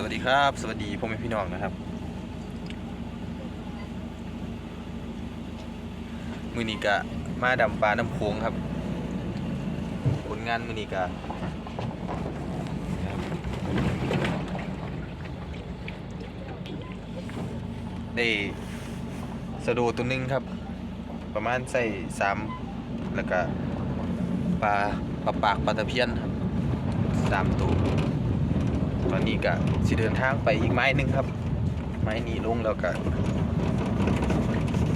สวัสดีครับ สวัสดีพ่อแม่พี่น้องนะครับ มือนีกะมาดำปลาน้ำโขงครับ ผลงานมือนีกะได้สะโดตัวนึงครับ ประมาณใส่สามแล้วก็ปลาปลาปากปลาตะเพียนครับสามตัว อนนี้ก็สิเดินทางไปอีกไม้หนึ่งครับ ไม้นี้ลงแล้วก็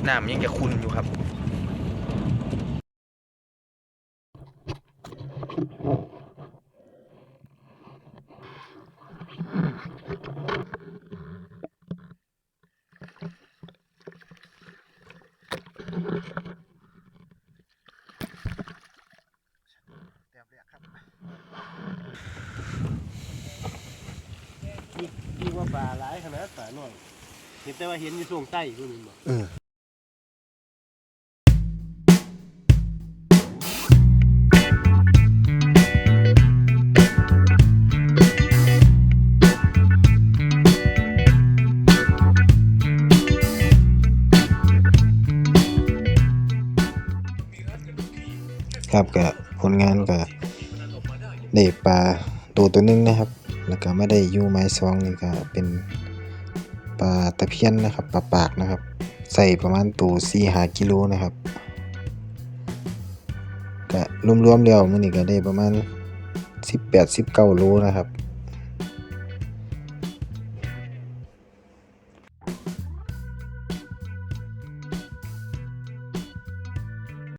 น้ำยังจะขุ่นอยู่ครับ ปลาหลายขนาดปลาหน่อยเห็นแต่ว่าเห็นอยู่ช่วงใต้พวกนี้บอกครับก็ผลงานก็ได้ปลาตัวตัวหนึงนะครับ แล้วก็ไม่ได้อยู่ไม้ซองนี่ก็เป็นปลาตะเพียนนะครับปลาปากนะครับ ใส่ประมาณตัวสี่หากิโลนะครับก็รวมๆแล้วมื้อนี้ก็ได้ประมาณ 18 19โลนะครับ